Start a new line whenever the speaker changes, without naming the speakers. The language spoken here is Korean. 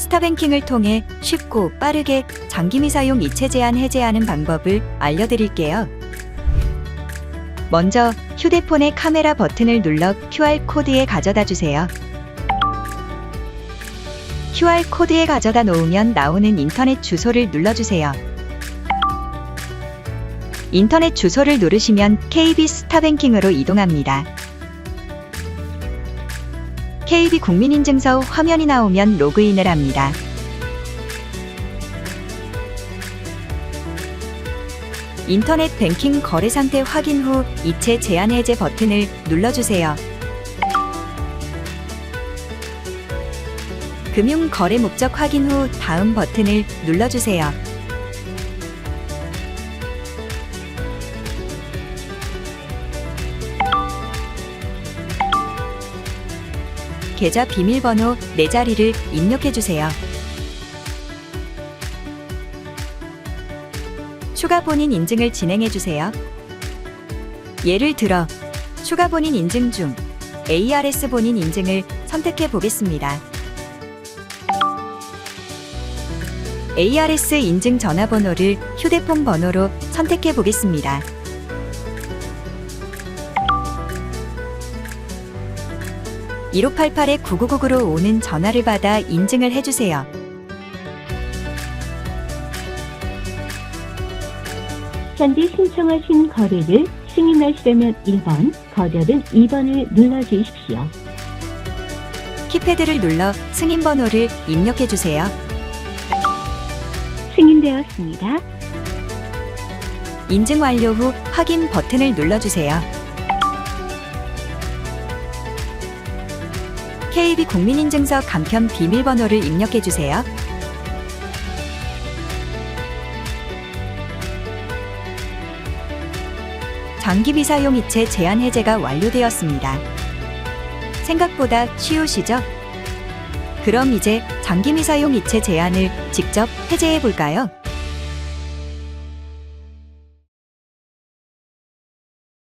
스타뱅킹을 통해 쉽고 빠르게 장기미 사용 이체 제한 해제하는 방법을 알려드릴게요. 먼저 휴대폰의 카메라 버튼을 눌러 QR코드에 가져다 주세요. QR코드에 가져다 놓으면 나오는 인터넷 주소를 눌러주세요. 인터넷 주소를 누르시면 KB 스타뱅킹으로 이동합니다. KB 국민인증서 화면이 나오면 로그인을 합니다. 인터넷 뱅킹 거래 상태 확인 후 이체 제한 해제 버튼을 눌러주세요. 금융 거래 목적 확인 후 다음 버튼을 눌러주세요. 계좌 비밀번호 4자리를 입력해 주세요. 추가 본인 인증을 진행해 주세요. 예를 들어, 추가 본인 인증 중 ARS 본인 인증을 선택해 보겠습니다. ARS 인증 전화번호를 휴대폰 번호로 선택해 보겠습니다. (1588에 9999로 오는 전화를 받아 인증을 해주세요.
현재 신청하신 거래를 승인하시려면 1번, 거절은 2번을 눌러주십시오.
키패드를 눌러 승인 번호를 입력해 주세요.
승인되었습니다.
인증 완료 후 확인 버튼을 눌러주세요. KB 국민인증서 간편 비밀번호를 입력해 주세요. 장기 비 사용 이체 제한 해제가 완료되었습니다. 생각보다 쉬우시죠? 그럼 이제 장기 미 사용 이체 제한을 직접 해제해 볼까요?